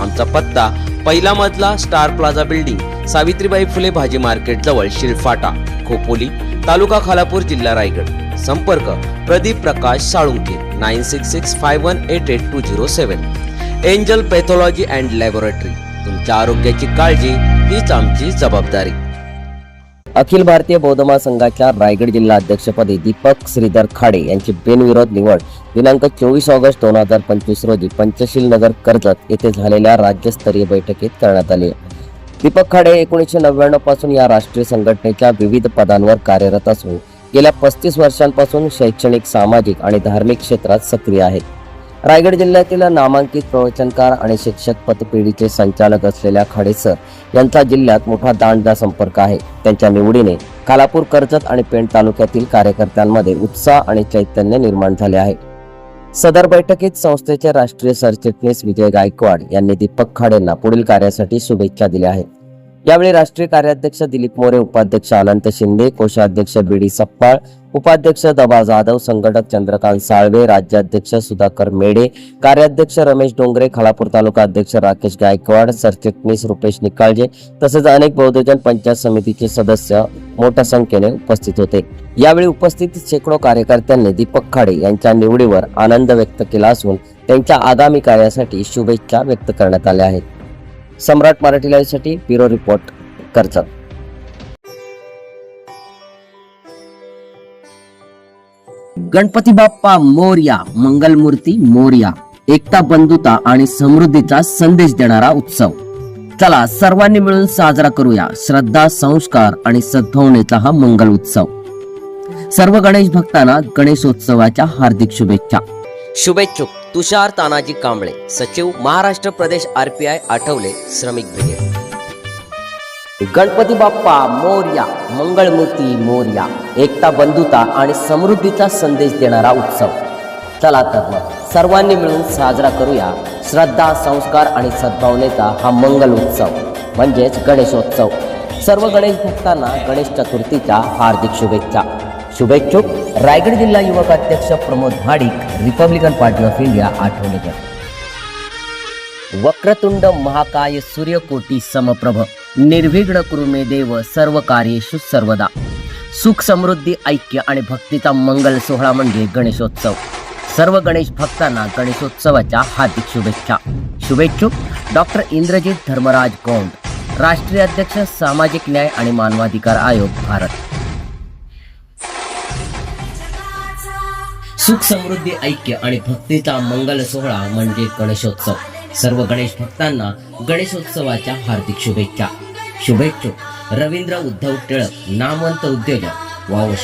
आमचा पत्ता पहिला मजला star plaza building Savitribai Phule भाजी मार्केट जवळ शिरफाटा खोपोली तालुका खालापूर जिल्हा रायगड. संपर्क Pradeep Prakash Salunke nine six six five one eight eight two zero seven. Angel pathology and laboratory. तुमच्या आरोग्याची काळजी हीच आमची जबाबदारी. अखिल भारतीय बौद्ध महासंघाच्या रायगड जिल्हा अध्यक्षपदी दीपक श्रीधर खाडे यांची बिनविरोध निवड दिनांक चोवीस ऑगस्ट दोन हजार पंचवीस रोजी पंचशील नगर कर्जत येथे झालेल्या राज्यस्तरीय बैठकीत करण्यात आली. दीपक खाडे एकोणीसशे नव्याण्णवपासून या राष्ट्रीय संघटनेच्या विविध पदांवर कार्यरत असून गेल्या पस्तीस वर्षांपासून शैक्षणिक सामाजिक आणि धार्मिक क्षेत्रात सक्रिय आहेत. रायगड जिल्ह्यातील नामांकित प्रवचनकार आणि शिक्षक पतपेढीचे संचालक असलेल्या खडेसर यांचा जिल्ह्यात मोठा दांडदा संपर्क आहे. त्यांच्या निवडीने कालापूर कर्जत आणि पेण तालुक्यातील कार्यकर्त्यांमध्ये उत्साह आणि चैतन्य निर्माण झाले आहे. सदर बैठकीत संस्थेचे राष्ट्रीय सरचिटणीस विजय गायकवाड यांनी दीपक खाडेंना पुढील कार्यासाठी शुभेच्छा दिल्या आहेत. यावेळी राष्ट्रीय कार्याध्यक्ष दिलीप मोरे उपाध्यक्ष अनंत शिंदे कोषाध्यक्ष बी डी सप्पाळ उपाध्यक्ष दबा जाधव संघटक चंद्रकांत साळवे राज्याध्यक्ष सुधाकर मेडे कार्याध्यक्ष रमेश डोंगरे खालापूर तालुका अध्यक्ष राकेश गायकवाड सरचिटणीस रुपेश निकाळजे तसेच अनेक बौद्धजन पंचायत समितीचे सदस्य मोठ्या संख्येने उपस्थित होते. यावेळी उपस्थित शेकडो कार्यकर्त्यांनी दीपक खाडे यांच्या निवडीवर आनंद व्यक्त केला असून त्यांच्या आगामी कार्यासाठी शुभेच्छा व्यक्त करण्यात आल्या आहेत. सम्राट मराठी लाईव्हसाठी ब्युरो रिपोर्ट कर्जत. गणपती बाप्पा मोर्या मंगलमूर्ती मोर्या एकता बंधुता आणि समृद्धीचा संदेश देणारा उत्सव. चला सर्वांनी मिळून साजरा करूया श्रद्धा संस्कार आणि सद्भावनेचा हा मंगल उत्सव. सर्व गणेश भक्तांना गणेशोत्सवाच्या हार्दिक शुभेच्छा. शुभेच्छुक. तुषार तानाजी कांबळे सचिव महाराष्ट्र प्रदेश आर पी आय आठवले श्रमिक ब्रिगेड. गणपती बाप्पा मोर्या मंगळमूर्ती मोर्या. एकता बंधुता आणि समृद्धीचा संदेश देणारा उत्सव. चला तर मग सर्वांनी मिळून साजरा करूया श्रद्धा संस्कार आणि सद्भावनेचा हा मंगल उत्सव म्हणजेच गणेशोत्सव. सर्व गणेश भक्तांना गणेश चतुर्थीच्या हार्दिक शुभेच्छा. शुभेच्छुक. रायगड जिल्हा युवक अध्यक्ष Pramod Bhadik republican party of India आठवलेकर वक्रतुंड महाकाय सूर्यकोटी समप्रभ. निर्विघ्न कुरुमे देव सर्व कार्येषु सर्वदा. सुख समृद्धी ऐक्य आणि भक्तीचा मंगल सोहळा म्हणजे गणेशोत्सव. सर्व गणेश भक्तांना गणेशोत्सवाच्या हार्दिक शुभेच्छा. शुभेच्छुक डॉक्टर इंद्रजित धर्मराज गौंड राष्ट्रीय अध्यक्ष सामाजिक न्याय आणि मानवाधिकार आयोग भारत. सुख समृद्धी ऐक्य आणि भक्तीचा मंगल सोहळा म्हणजे गणेशोत्सव. सर्व गणेश भक्तांना गणेशोत्सवाच्या हार्दिक शुभेच्छा. शुभेच्छुक रवींद्र उद्धव टिळक नामवंत उद्योजक वावश.